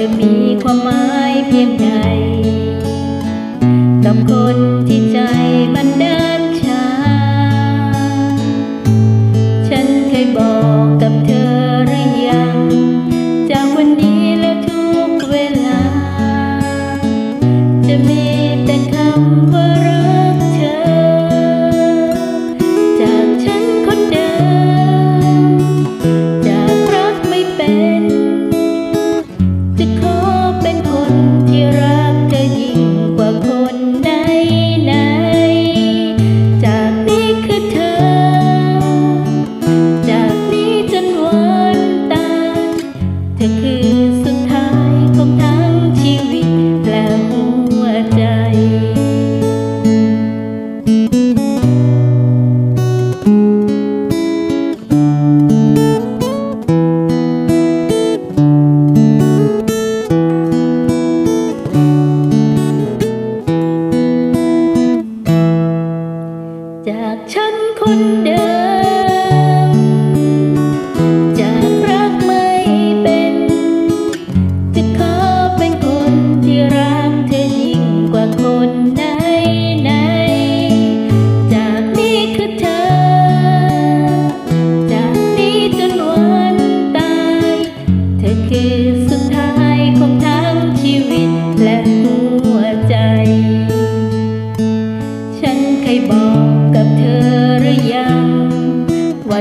ธอมีความหมายเพียงใดกับคนที่ใจมันเดินช้า ฉันเคยบอกกับเธอหรือยัง จากวันนี้และทุกเวลา จะมีแต่คำว่า is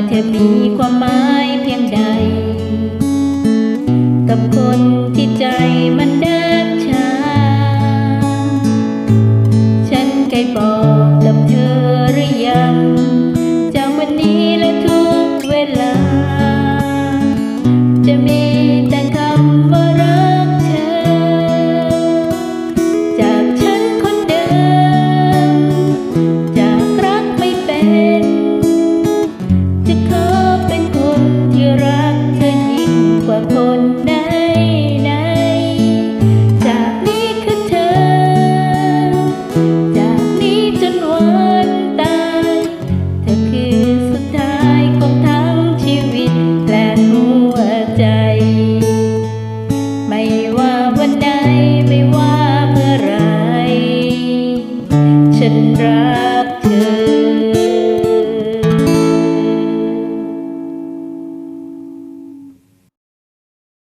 เธอมีความหมายเพียงใด กับคนที่ใจมันเดินชาฉันเคยบอกกับเธอหรือยังจากวันนี้และทุกเวลา จะมีแต่คำว่ารักเธอ จากฉันคนเดิม me